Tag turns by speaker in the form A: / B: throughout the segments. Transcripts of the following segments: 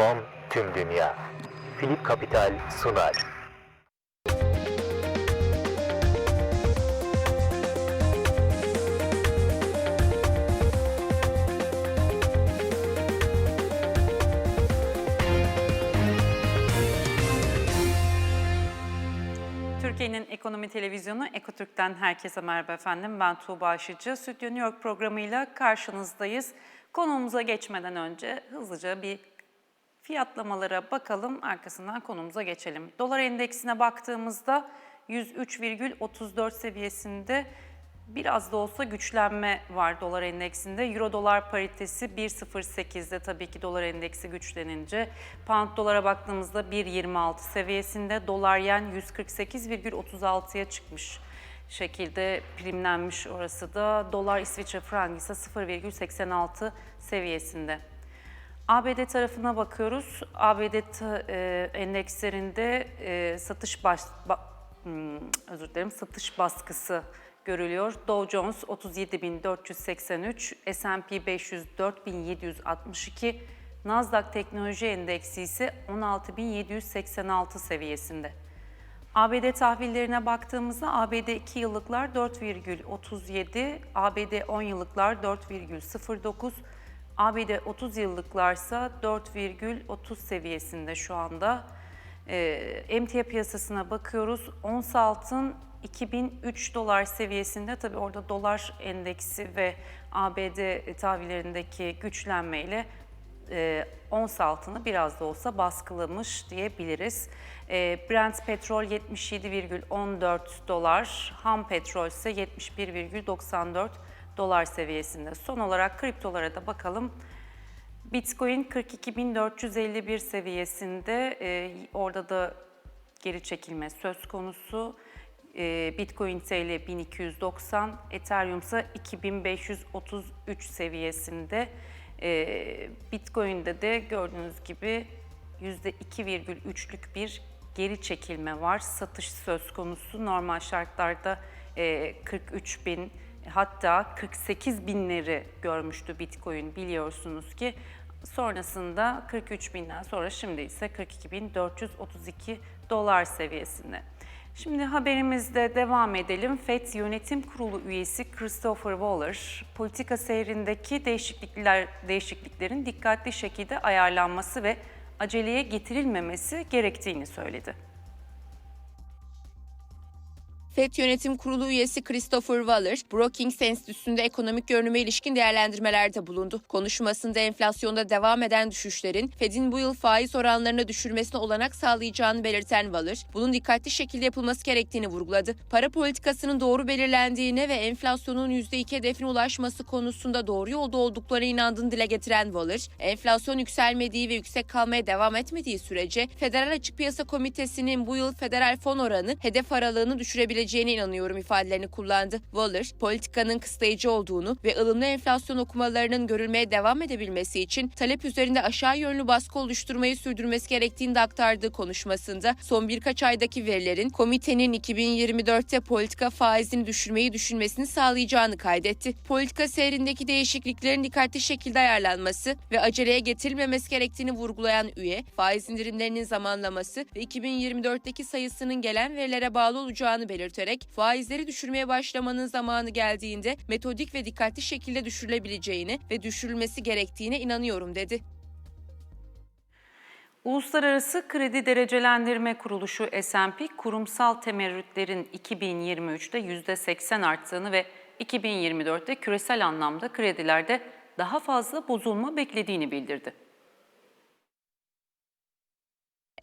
A: Fon tüm dünya. Philip Capital sunar.
B: Türkiye'nin ekonomi televizyonu Ekotürk'ten herkese merhaba efendim. Ben Tuğba Aşıcı. Stüdyo New York programıyla karşınızdayız. Konuğumuza geçmeden önce hızlıca bir fiyatlamalara bakalım. Arkasından konumuza geçelim. Dolar endeksine baktığımızda 103,34 seviyesinde biraz da olsa güçlenme var dolar endeksinde. Euro dolar paritesi 1.08'de tabii ki dolar endeksi güçlenince. Pound dolara baktığımızda 1.26 seviyesinde. Dolar yen 148,36'ya çıkmış şekilde primlenmiş orası da. Dolar İsviçre frangı ise 0,86 seviyesinde. ABD tarafına bakıyoruz. ABD e, endekslerinde e, satış baş, ba- hmm, özür dilerim satış baskısı görülüyor. Dow Jones 37.483, S&P 500 4.762, Nasdaq Teknoloji Endeksi ise 16.786 seviyesinde. ABD tahvillerine baktığımızda ABD 2 yıllıklar 4,37, ABD 10 yıllıklar 4,09, ABD 30 yıllıklarsa 4,30 seviyesinde şu anda. Ee, emtia piyasasına bakıyoruz. Ons altın 2003 dolar seviyesinde. Tabii orada dolar endeksi ve ABD tahvillerindeki güçlenmeyle e, ons altını biraz da olsa baskılamış diyebiliriz. E, Brent petrol 77,14 dolar, ham petrol ise 71,94 dolar seviyesinde. Son olarak kriptolara da bakalım. Bitcoin 42.451 seviyesinde, e, orada da geri çekilme söz konusu. E, Bitcoin TL 1290, Ethereum ise 2533 seviyesinde. E, Bitcoin'de de gördüğünüz gibi %2,3'lük bir geri çekilme var. Satış söz konusu. Normal şartlarda e, 43 bin hatta 48 binleri görmüştü Bitcoin biliyorsunuz ki. Sonrasında 43 binden sonra şimdi ise 42.432 dolar seviyesinde. Şimdi haberimizde devam edelim. FED Yönetim Kurulu üyesi Christopher Waller, politika seyrindeki değişiklikler değişikliklerin dikkatli şekilde ayarlanması ve aceleye getirilmemesi gerektiğini söyledi.
C: FED Yönetim Kurulu üyesi Christopher Waller, Brookings Enstitüsü'nde ekonomik görünüme ilişkin değerlendirmelerde bulundu. Konuşmasında enflasyonda devam eden düşüşlerin Fed'in bu yıl faiz oranlarını düşürmesine olanak sağlayacağını belirten Waller, bunun dikkatli şekilde yapılması gerektiğini vurguladı. Para politikasının doğru belirlendiğine ve enflasyonun %2 hedefine ulaşması konusunda doğru yolda olduklarına inandığını dile getiren Waller, enflasyon yükselmediği ve yüksek kalmaya devam etmediği sürece Federal Açık Piyasa Komitesi'nin bu yıl federal fon oranı hedef aralığını düşürebileceğine inanıyorum ifadelerini kullandı. Waller, politikanın kısıtlayıcı olduğunu ve ılımlı enflasyon okumalarının görülmeye devam edebilmesi için talep üzerinde aşağı yönlü baskı oluşturmayı sürdürmesi gerektiğini de aktardığı konuşmasında son birkaç aydaki verilerin komitenin 2024'te politika faizini düşürmeyi düşünmesini sağlayacağını kaydetti. Politika seyrindeki değişikliklerin dikkatli şekilde ayarlanması ve aceleye getirilmemesi gerektiğini vurgulayan üye, faiz indirimlerinin zamanlaması ve 2024'teki sayısının gelen verilere bağlı olacağını belirterek faizleri düşürmeye başlamanın zamanı geldiğinde metodik ve dikkatli şekilde düşürülebileceğini ve düşürülmesi gerektiğine inanıyorum dedi.
B: Uluslararası Kredi Derecelendirme Kuruluşu S&P kurumsal temerrütlerin 2023'te %80 arttığını ve 2024'te küresel anlamda kredilerde daha fazla bozulma beklediğini bildirdi.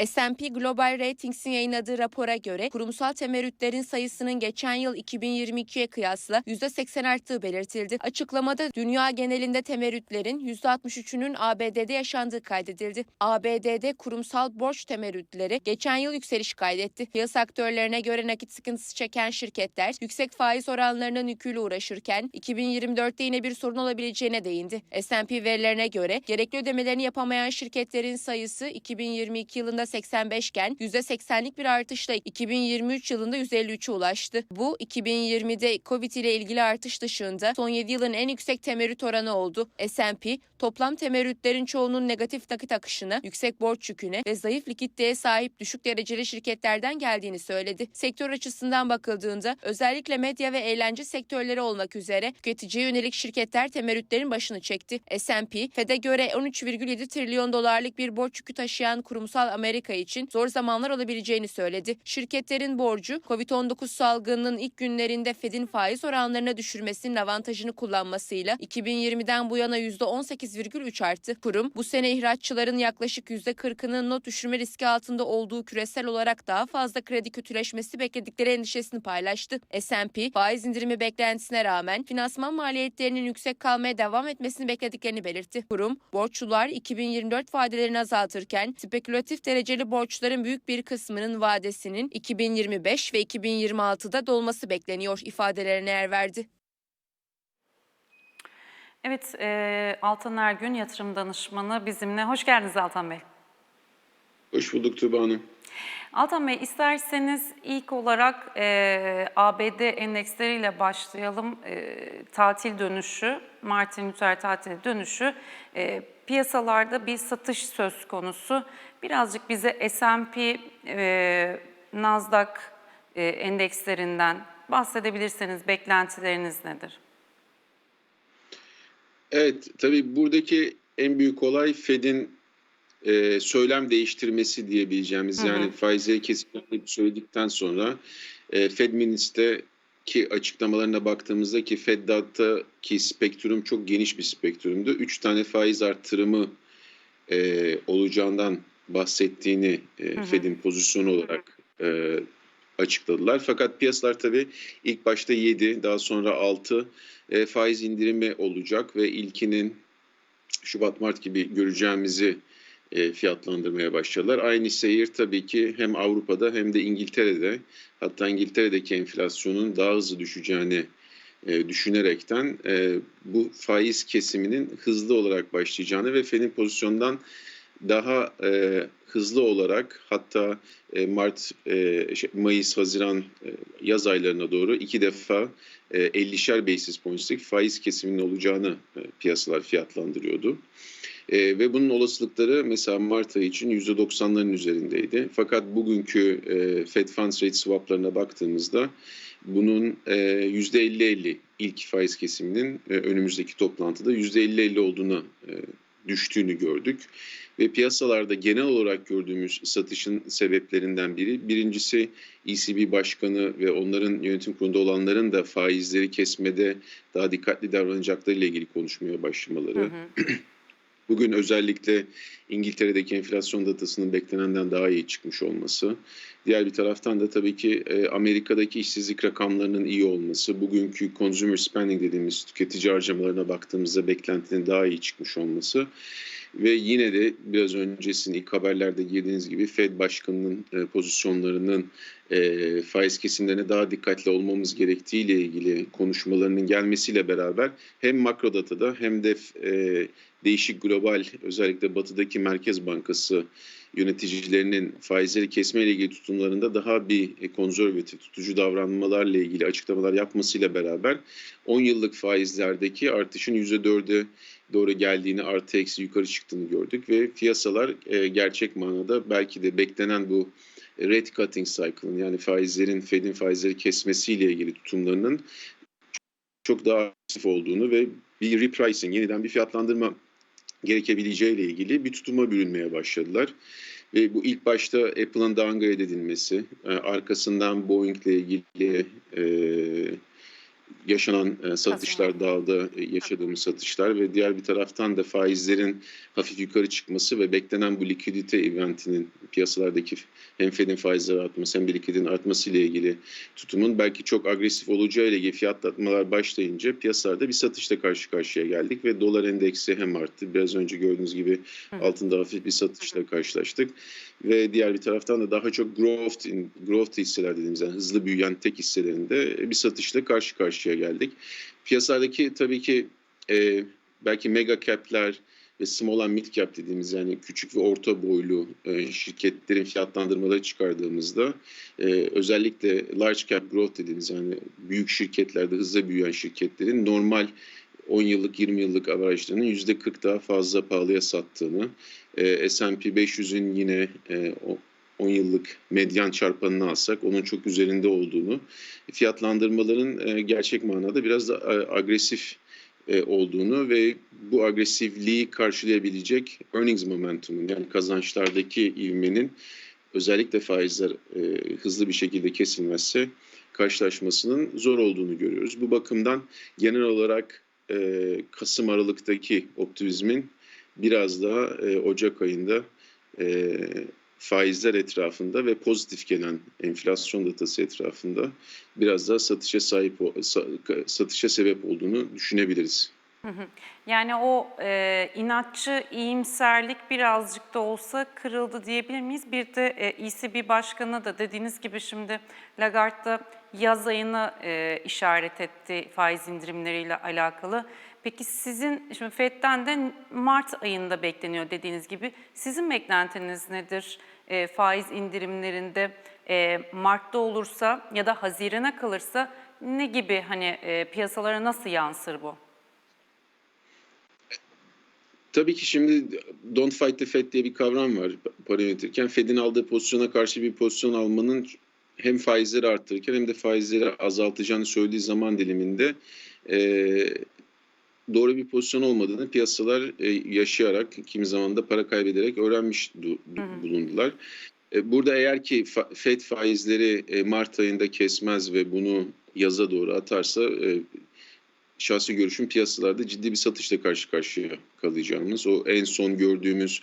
C: S&P Global Ratings'in yayınladığı rapora göre kurumsal temerrütlerin sayısının geçen yıl 2022'ye kıyasla %80 arttığı belirtildi. Açıklamada dünya genelinde temerrütlerin %63'ünün ABD'de yaşandığı kaydedildi. ABD'de kurumsal borç temerrütleri geçen yıl yükseliş kaydetti. Piyasa aktörlerine göre nakit sıkıntısı çeken şirketler yüksek faiz oranlarının yüküyle uğraşırken 2024'te yine bir sorun olabileceğine değindi. S&P verilerine göre gerekli ödemelerini yapamayan şirketlerin sayısı 2022 yılında %0.85 iken %80'lik bir artışla 2023 yılında %53'e ulaştı. Bu 2020'de Covid ile ilgili artış dışında son 7 yılın en yüksek temerrüt oranı oldu. S&P toplam temerrütlerin çoğunun negatif nakit akışına, yüksek borç yüküne ve zayıf likiditeye sahip düşük dereceli şirketlerden geldiğini söyledi. Sektör açısından bakıldığında özellikle medya ve eğlence sektörleri olmak üzere tüketiciye yönelik şirketler temerrütlerin başını çekti. S&P, Fed'e göre 13,7 trilyon dolarlık bir borç yükü taşıyan kurumsal Amerika için zor zamanlar olabileceğini söyledi. Şirketlerin borcu COVID-19 salgınının ilk günlerinde Fed'in faiz oranlarına düşürmesinin avantajını kullanmasıyla 2020'den bu yana %18,3 arttı. Kurum bu sene ihraççıların yaklaşık %40'ının not düşürme riski altında olduğu küresel olarak daha fazla kredi kötüleşmesi bekledikleri endişesini paylaştı. S&P faiz indirimi beklentisine rağmen finansman maliyetlerinin yüksek kalmaya devam etmesini beklediklerini belirtti. Kurum borçlular 2024 vadelerini azaltırken spekülatif dereceli borçların büyük bir kısmının vadesinin 2025 ve 2026'da dolması bekleniyor ifadelerine yer verdi.
B: Evet, e, Altan Ergün yatırım danışmanı bizimle. Hoş geldiniz Altan Bey.
D: Hoş bulduk Tuba Hanım.
B: Altan Bey isterseniz ilk olarak e, ABD endeksleriyle başlayalım. E, tatil dönüşü, Martin Luther tatili dönüşü. E, piyasalarda bir satış söz konusu. Birazcık bize S&P, e, Nasdaq e, endekslerinden bahsedebilirseniz beklentileriniz nedir?
D: Evet, tabii buradaki en büyük olay Fed'in e, söylem değiştirmesi diyebileceğimiz. Yani faizleri kesinlikle söyledikten sonra e, Fed Minutes'teki açıklamalarına baktığımızda ki Fed'daki spektrum çok geniş bir spektrumdu. Üç tane faiz arttırımı e, olacağından bahsettiğini e, Fed'in pozisyonu olarak e, açıkladılar. Fakat piyasalar tabii ilk başta 7, daha sonra 6 e, faiz indirimi olacak ve ilkinin Şubat-Mart gibi göreceğimizi e, fiyatlandırmaya başladılar. Aynı seyir tabii ki hem Avrupa'da hem de İngiltere'de hatta İngiltere'deki enflasyonun daha hızlı düşeceğini e, düşünerekten e, bu faiz kesiminin hızlı olarak başlayacağını ve Fed'in pozisyondan daha e, hızlı olarak hatta e, Mart, e, şey, Mayıs, Haziran e, yaz aylarına doğru iki defa e, 50'şer basis points'lik faiz kesiminin olacağını e, piyasalar fiyatlandırıyordu. E, ve bunun olasılıkları mesela Mart ayı için %90'ların üzerindeydi. Fakat bugünkü e, Fed Funds Rate swaplarına baktığımızda bunun e, %50-50 ilk faiz kesiminin e, önümüzdeki toplantıda %50-50 olduğuna e, düştüğünü gördük. Ve piyasalarda genel olarak gördüğümüz satışın sebeplerinden biri birincisi ECB başkanı ve onların yönetim kurulunda olanların da faizleri kesmede daha dikkatli davranacaklarıyla ilgili konuşmaya başlamaları. Bugün özellikle İngiltere'deki enflasyon datasının beklenenden daha iyi çıkmış olması. Diğer bir taraftan da tabii ki e, Amerika'daki işsizlik rakamlarının iyi olması. Bugünkü consumer spending dediğimiz tüketici harcamalarına baktığımızda beklentinin daha iyi çıkmış olması. Ve yine de biraz öncesinin ilk haberlerde girdiğiniz gibi Fed Başkanı'nın e, pozisyonlarının e, faiz kesimlerine daha dikkatli olmamız gerektiği ile ilgili konuşmalarının gelmesiyle beraber hem makro datada hem de e, değişik global özellikle batıdaki Merkez Bankası yöneticilerinin faizleri kesme ile ilgili tutumlarında daha bir konservatif tutucu davranmalarla ilgili açıklamalar yapmasıyla beraber 10 yıllık faizlerdeki artışın %4'e doğru geldiğini artı eksi yukarı çıktığını gördük ve piyasalar e, gerçek manada belki de beklenen bu rate cutting cycle'ın yani faizlerin Fed'in faizleri kesmesiyle ilgili tutumlarının çok daha aktif olduğunu ve bir repricing yeniden bir fiyatlandırma gerekebileceği ile ilgili bir tutuma bürünmeye başladılar. Ve bu ilk başta Apple'ın downgrade edilmesi, arkasından Boeing ile ilgili e, yaşanan e, satışlar dağıldı, e, yaşadığımız satışlar ve diğer bir taraftan da faizlerin hafif yukarı çıkması ve beklenen bu likidite eventinin piyasalardaki hem Fed'in faizleri artması hem de likiditenin artması ile ilgili tutumun belki çok agresif olacağı ile ilgili fiyatlatmalar başlayınca piyasalarda bir satışla karşı karşıya geldik ve dolar endeksi hem arttı. Biraz önce gördüğünüz gibi altında hafif bir satışla karşılaştık ve diğer bir taraftan da daha çok growth in, growth hisseler dediğimiz yani hızlı büyüyen tek hisselerinde bir satışla karşı karşıya geldik. Piyasadaki tabii ki e, belki mega cap'ler ve small and mid cap dediğimiz yani küçük ve orta boylu e, şirketlerin fiyatlandırmaları çıkardığımızda e, özellikle large cap growth dediğimiz yani büyük şirketlerde hızla büyüyen şirketlerin normal 10 yıllık 20 yıllık averajlarının %40 daha fazla pahalıya sattığını, e, S&P 500'ün yine e, 10 yıllık medyan çarpanını alsak onun çok üzerinde olduğunu, fiyatlandırmaların e, gerçek manada biraz da e, agresif e, olduğunu ve bu agresifliği karşılayabilecek earnings momentumun yani kazançlardaki ivmenin özellikle faizler hızlı bir şekilde kesilmezse karşılaşmasının zor olduğunu görüyoruz. Bu bakımdan genel olarak Kasım Aralık'taki optimizmin biraz daha Ocak ayında faizler etrafında ve pozitif gelen enflasyon datası etrafında biraz daha satışa sahip satışa sebep olduğunu düşünebiliriz.
B: Yani o e, inatçı iyimserlik birazcık da olsa kırıldı diyebilir miyiz? Bir de e, ECB Başkanı da dediğiniz gibi şimdi Lagarde da yaz ayını e, işaret etti faiz indirimleriyle alakalı. Peki sizin, şimdi FED'den de Mart ayında bekleniyor dediğiniz gibi. Sizin beklentiniz nedir e, faiz indirimlerinde? E, Mart'ta olursa ya da Haziran'a kalırsa ne gibi hani e, piyasalara nasıl yansır bu?
D: Tabii ki şimdi don't fight the Fed diye bir kavram var para yönetirken. Fed'in aldığı pozisyona karşı bir pozisyon almanın hem faizleri arttırırken hem de faizleri azaltacağını söylediği zaman diliminde e, doğru bir pozisyon olmadığını piyasalar e, yaşayarak, kimi zaman da para kaybederek öğrenmiş du- du- bulundular. E, Burada eğer ki fa- Fed faizleri e, Mart ayında kesmez ve bunu yaza doğru atarsa e, şahsi görüşüm piyasalarda ciddi bir satışla karşı karşıya kalacağımız. O en son gördüğümüz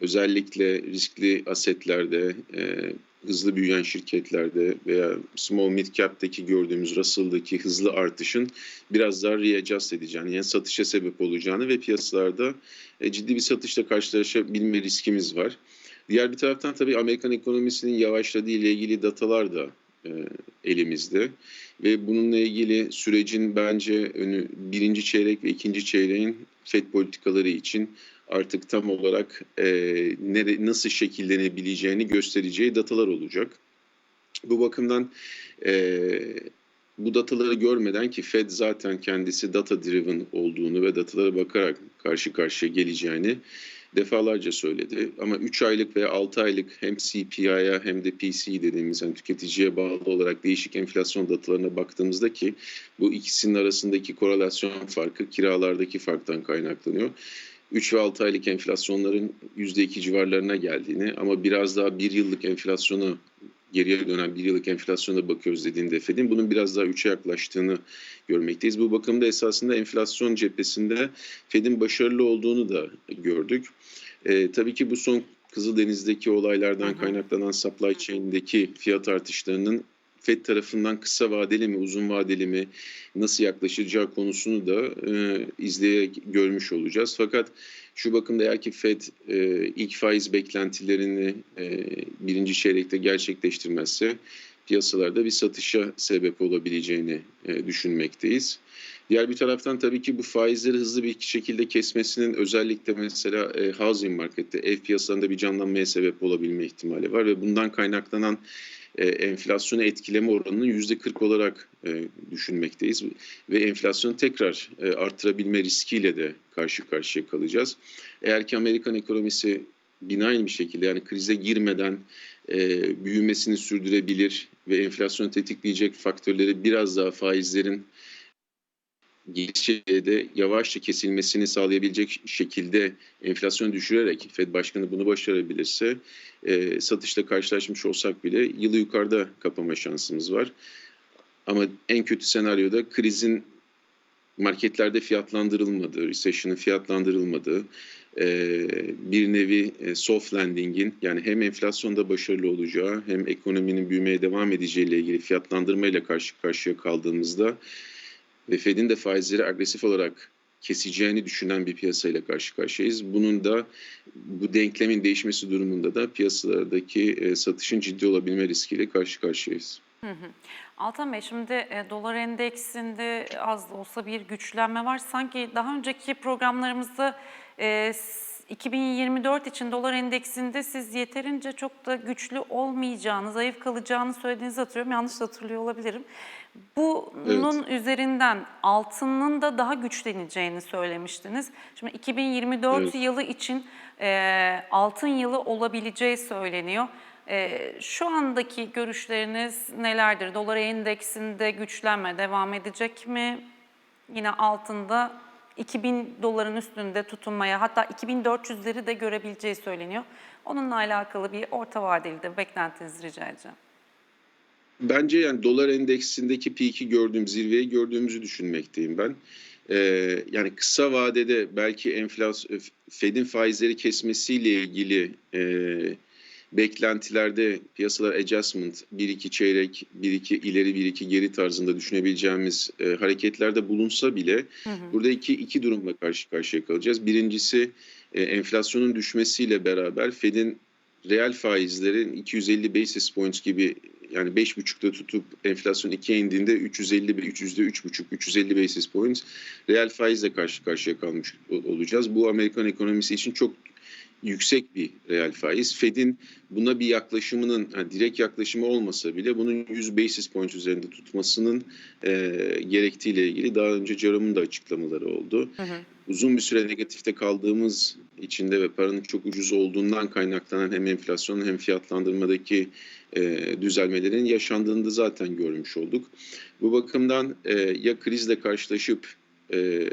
D: özellikle riskli asetlerde, e, hızlı büyüyen şirketlerde veya small mid cap'teki gördüğümüz Russell'daki hızlı artışın biraz daha readjust edeceğini, yani satışa sebep olacağını ve piyasalarda e, ciddi bir satışla karşılaşabilme riskimiz var. Diğer bir taraftan tabii Amerikan ekonomisinin yavaşladığı ile ilgili datalar da e, elimizde ve bununla ilgili sürecin bence önü birinci çeyrek ve ikinci çeyreğin FED politikaları için artık tam olarak e, nere, nasıl şekillenebileceğini göstereceği datalar olacak. Bu bakımdan e, bu dataları görmeden ki Fed zaten kendisi data driven olduğunu ve datalara bakarak karşı karşıya geleceğini defalarca söyledi. Ama 3 aylık veya 6 aylık hem CPI'ya hem de PCE dediğimiz yani tüketiciye bağlı olarak değişik enflasyon datalarına baktığımızda ki bu ikisinin arasındaki korelasyon farkı kiralardaki farktan kaynaklanıyor. 3 ve 6 aylık enflasyonların %2 civarlarına geldiğini ama biraz daha 1 yıllık enflasyonu geriye dönen bir yıllık enflasyona bakıyoruz dediğinde Fed'in bunun biraz daha 3'e yaklaştığını görmekteyiz. Bu bakımda esasında enflasyon cephesinde Fed'in başarılı olduğunu da gördük. Ee, tabii ki bu son Kızıldeniz'deki olaylardan kaynaklanan supply chain'deki fiyat artışlarının Fed tarafından kısa vadeli mi, uzun vadeli mi nasıl yaklaşacağı konusunu da e, izleye görmüş olacağız. Fakat şu bakımda eğer ki Fed e, ilk faiz beklentilerini e, birinci çeyrekte gerçekleştirmezse piyasalarda bir satışa sebep olabileceğini e, düşünmekteyiz. Diğer bir taraftan tabii ki bu faizleri hızlı bir şekilde kesmesinin özellikle mesela e, housing markette, ev piyasalarında bir canlanmaya sebep olabilme ihtimali var ve bundan kaynaklanan e, enflasyonu etkileme oranını yüzde 40 olarak e, düşünmekteyiz ve enflasyonu tekrar e, artırabilme riskiyle de karşı karşıya kalacağız. Eğer ki Amerikan ekonomisi benign bir şekilde yani krize girmeden büyümesini sürdürebilir ve enflasyonu tetikleyecek faktörleri biraz daha faizlerin de yavaşça kesilmesini sağlayabilecek şekilde enflasyonu düşürerek Fed Başkanı bunu başarabilirse e, satışla karşılaşmış olsak bile yılı yukarıda kapama şansımız var. Ama en kötü senaryoda krizin marketlerde fiyatlandırılmadığı, recession'ın fiyatlandırılmadığı, e, bir nevi e, soft landing'in yani hem enflasyonda başarılı olacağı hem ekonominin büyümeye devam edeceği ile ilgili fiyatlandırmayla karşı karşıya kaldığımızda ve Fed'in de faizleri agresif olarak keseceğini düşünen bir piyasayla karşı karşıyayız. Bunun da bu denklemin değişmesi durumunda da piyasalardaki e, satışın ciddi olabilme riskiyle karşı karşıyayız.
B: Altan Bey şimdi e, dolar endeksinde az da olsa bir güçlenme var. Sanki daha önceki programlarımızda e, 2024 için dolar endeksinde siz yeterince çok da güçlü olmayacağını, zayıf kalacağını söylediğinizi hatırlıyorum. Yanlış hatırlıyor olabilirim. Bunun üzerinden altının da daha güçleneceğini söylemiştiniz. Şimdi 2024
D: Evet.
B: yılı için e, altın yılı olabileceği söyleniyor. E, şu andaki görüşleriniz nelerdir? Dolar endeksinde güçlenme devam edecek mi? Yine altında 2000 doların üstünde tutunmaya hatta 2400'leri de görebileceği söyleniyor. Onunla alakalı bir orta vadeli de beklentinizi rica edeceğim.
D: Bence yani dolar endeksindeki peak'i gördüğüm, zirveyi gördüğümüzü düşünmekteyim ben. Ee, yani kısa vadede belki enflasyon, Fed'in faizleri kesmesiyle ilgili e, beklentilerde piyasalar adjustment, 1-2 çeyrek, 1-2 ileri 1-2 geri tarzında düşünebileceğimiz e, hareketlerde bulunsa bile burada iki, iki durumla karşı karşıya kalacağız. Birincisi e, enflasyonun düşmesiyle beraber Fed'in reel faizlerin 250 basis points gibi yani 5.5'ta tutup enflasyon 2'ye indiğinde 350 ve 300'de 3.5 350 basis points reel faizle karşı karşıya kalmış ol- olacağız. Bu Amerikan ekonomisi için çok yüksek bir reel faiz. Fed'in buna bir yaklaşımının yani direkt yaklaşımı olmasa bile bunun 100 basis points üzerinde tutmasının e, gerektiğiyle ilgili daha önce Jerome'un da açıklamaları oldu. Uzun bir süre negatifte kaldığımız içinde ve paranın çok ucuz olduğundan kaynaklanan hem enflasyon hem fiyatlandırmadaki e, düzelmelerin yaşandığını da zaten görmüş olduk. Bu bakımdan e, ya krizle karşılaşıp e,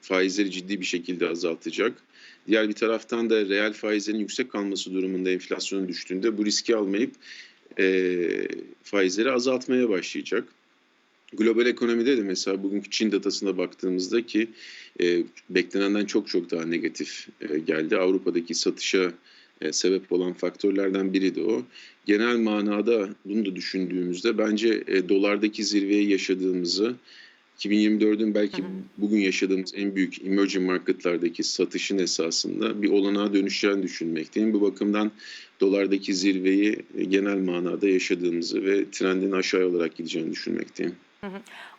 D: faizleri ciddi bir şekilde azaltacak. Diğer bir taraftan da reel faizlerin yüksek kalması durumunda enflasyonun düştüğünde bu riski almayıp e, faizleri azaltmaya başlayacak. Global ekonomide de mesela bugünkü Çin datasına baktığımızda ki e, beklenenden çok çok daha negatif e, geldi. Avrupa'daki satışa e, sebep olan faktörlerden biri de o. Genel manada bunu da düşündüğümüzde bence e, dolardaki zirveyi yaşadığımızı 2024'ün belki bugün yaşadığımız en büyük emerging marketlardaki satışın esasında bir olanağa dönüşeceğini düşünmekteyim. Bu bakımdan dolardaki zirveyi genel manada yaşadığımızı ve trendin aşağı olarak gideceğini düşünmekteyim.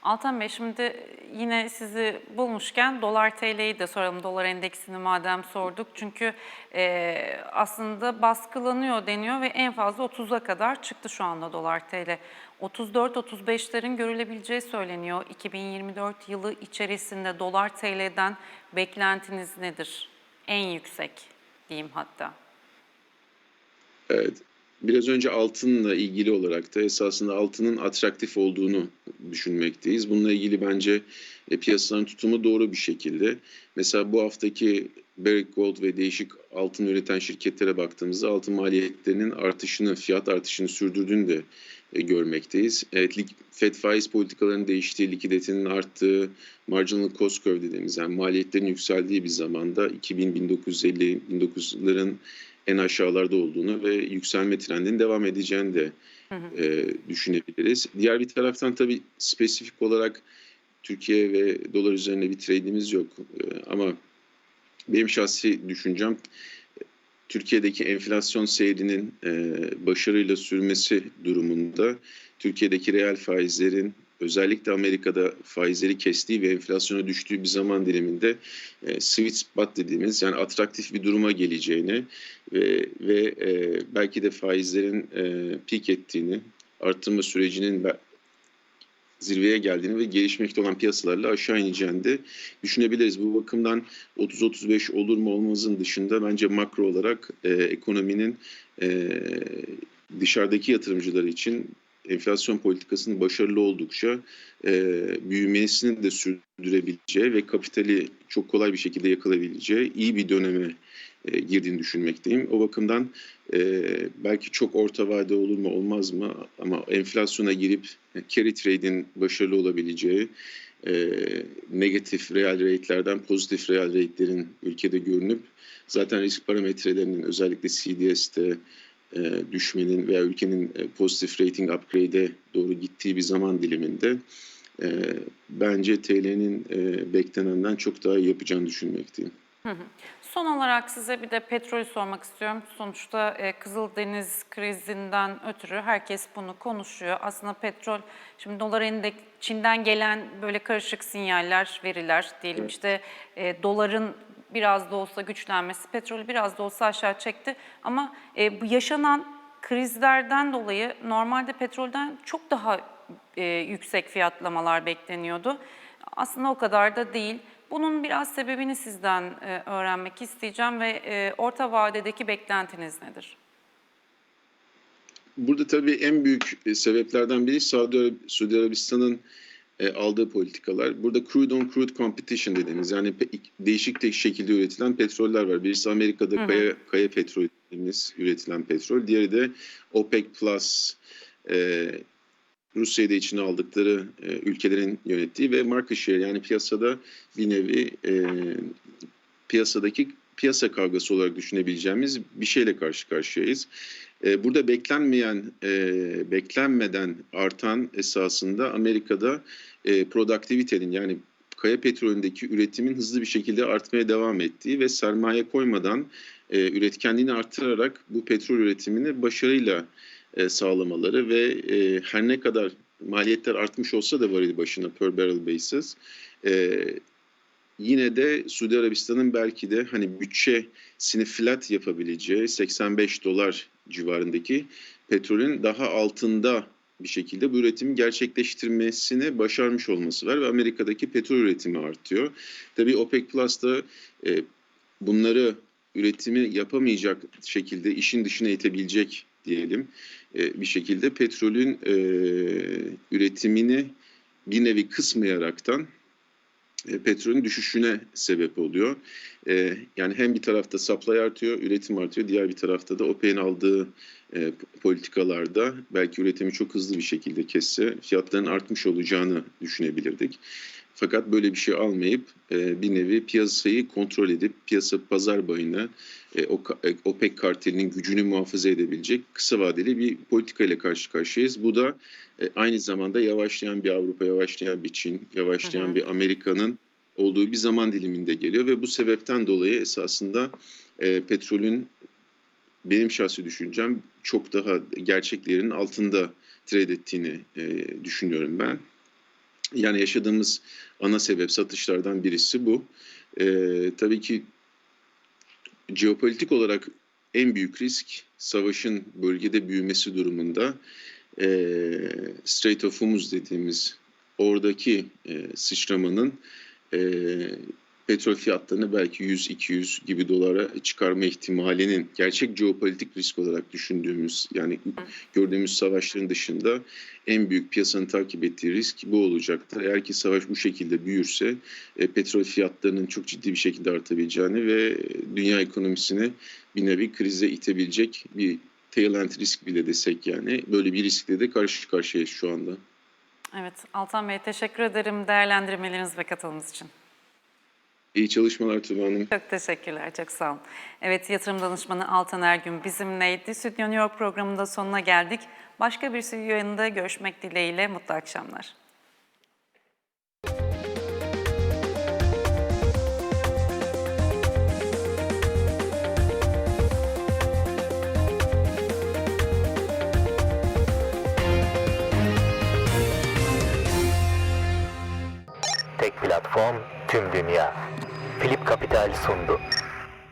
B: Altan Bey şimdi yine sizi bulmuşken dolar TL'yi de soralım. Dolar endeksini madem sorduk. Çünkü e, aslında baskılanıyor deniyor ve en fazla 30'a kadar çıktı şu anda dolar TL. 34-35'lerin görülebileceği söyleniyor. 2024 yılı içerisinde dolar TL'den beklentiniz nedir? En yüksek diyeyim hatta.
D: Evet. Biraz önce altınla ilgili olarak da esasında altının atraktif olduğunu düşünmekteyiz. Bununla ilgili bence e, piyasaların tutumu doğru bir şekilde. Mesela bu haftaki Barrick Gold ve değişik altın üreten şirketlere baktığımızda altın maliyetlerinin artışını, fiyat artışını sürdürdüğünü de görmekteyiz. Evet, Fed faiz politikalarının değiştiği, likiditenin arttığı, marginal cost curve dediğimiz yani maliyetlerin yükseldiği bir zamanda 2000-1950-1900'ların en aşağılarda olduğunu ve yükselme trendinin devam edeceğini de e, düşünebiliriz. Diğer bir taraftan tabii spesifik olarak Türkiye ve dolar üzerine bir trade'imiz yok. E, ama benim şahsi düşüncem e, Türkiye'deki enflasyon seyrinin e, başarıyla sürmesi durumunda Türkiye'deki reel faizlerin özellikle Amerika'da faizleri kestiği ve enflasyona düştüğü bir zaman diliminde e, sweet spot dediğimiz yani atraktif bir duruma geleceğini ve, ve e, belki de faizlerin e, peak ettiğini, arttırma sürecinin zirveye geldiğini ve gelişmekte olan piyasalarla aşağı ineceğini de düşünebiliriz. Bu bakımdan 30-35 olur mu olmazın dışında bence makro olarak e, ekonominin e, dışarıdaki yatırımcılar için enflasyon politikasının başarılı oldukça e, büyümesini de sürdürebileceği ve kapitali çok kolay bir şekilde yakalayabileceği iyi bir döneme e, girdiğini düşünmekteyim. O bakımdan e, belki çok orta vade olur mu olmaz mı ama enflasyona girip carry trade'in başarılı olabileceği e, negatif real rate'lerden pozitif real rate'lerin ülkede görünüp zaten risk parametrelerinin özellikle CDS'te e, düşmenin veya ülkenin e, pozitif rating upgrade'e doğru gittiği bir zaman diliminde e, bence TL'nin e, beklenenden çok daha iyi yapacağını düşünmekteyim.
B: Son olarak size bir de petrolü sormak istiyorum. Sonuçta e, Kızıldeniz krizinden ötürü herkes bunu konuşuyor. Aslında petrol, şimdi dolar endek, Çin'den gelen böyle karışık sinyaller, veriler diyelim işte e, doların biraz da olsa güçlenmesi petrolü biraz da olsa aşağı çekti. Ama e, bu yaşanan krizlerden dolayı normalde petrolden çok daha e, yüksek fiyatlamalar bekleniyordu. Aslında o kadar da değil. Bunun biraz sebebini sizden e, öğrenmek isteyeceğim ve e, orta vadedeki beklentiniz nedir?
D: Burada tabii en büyük e, sebeplerden biri Saudi, Arabistan'ın e, aldığı politikalar. Burada crude on crude competition dediğimiz yani değişik tek şekilde üretilen petroller var. Birisi Amerika'da kaya, kaya petrol dediğimiz üretilen petrol. Diğeri de OPEC Plus e, Rusya'yı da içine aldıkları e, ülkelerin yönettiği ve market share yani piyasada bir nevi e, piyasadaki piyasa kavgası olarak düşünebileceğimiz bir şeyle karşı karşıyayız. E, Burada beklenmeyen, e, beklenmeden artan esasında Amerika'da e, produktivitenin yani kaya petrolündeki üretimin hızlı bir şekilde artmaya devam ettiği ve sermaye koymadan üretkenliğini arttırarak bu petrol üretimini başarıyla sağlamaları ve her ne kadar maliyetler artmış olsa da varil başına per barrel basis yine de Suudi Arabistan'ın belki de hani bütçesini flat yapabileceği 85 dolar civarındaki petrolün daha altında bir şekilde bu üretimi gerçekleştirmesini başarmış olması var ve Amerika'daki petrol üretimi artıyor. Tabii OPEC Plus da e, bunları üretimi yapamayacak şekilde işin dışına itebilecek diyelim e, bir şekilde petrolün e, üretimini bir nevi kısmayaraktan e, petrolün düşüşüne sebep oluyor. E, yani hem bir tarafta supply artıyor, üretim artıyor. Diğer bir tarafta da OPEC'in aldığı e, politikalarda belki üretimi çok hızlı bir şekilde kesse fiyatların artmış olacağını düşünebilirdik. Fakat böyle bir şey almayıp e, bir nevi piyasayı kontrol edip piyasa pazar bayını e, e, OPEC kartelinin gücünü muhafaza edebilecek kısa vadeli bir politika ile karşı karşıyayız. Bu da e, aynı zamanda yavaşlayan bir Avrupa, yavaşlayan bir Çin, yavaşlayan
B: Hı hı.
D: bir Amerika'nın olduğu bir zaman diliminde geliyor ve bu sebepten dolayı esasında e, petrolün benim şahsi düşüncem çok daha gerçeklerin altında trade ettiğini e, düşünüyorum ben. Yani yaşadığımız ana sebep satışlardan birisi bu. E, tabii ki jeopolitik olarak en büyük risk savaşın bölgede büyümesi durumunda e, Strait of Hormuz dediğimiz oradaki e, sıçramanın e, petrol fiyatlarını belki 100-200 gibi dolara çıkarma ihtimalinin gerçek jeopolitik risk olarak düşündüğümüz yani gördüğümüz savaşların dışında en büyük piyasanın takip ettiği risk bu olacaktır. Eğer ki savaş bu şekilde büyürse e, petrol fiyatlarının çok ciddi bir şekilde artabileceğini ve dünya ekonomisini bir nevi krize itebilecek bir tail end risk bile desek yani böyle bir riskle de karşı karşıyayız şu anda.
B: Evet, Altan Bey teşekkür ederim değerlendirmeleriniz ve katılımınız için.
D: İyi çalışmalar Tuba Hanım.
B: Çok teşekkürler, çok sağ olun. Evet, yatırım danışmanı Altan Ergün bizimleydi. Stüdyo New York programında sonuna geldik. Başka bir stüdyo yayında görüşmek dileğiyle mutlu akşamlar.
A: Tek platform tüm dünya. Philip Capital sundu.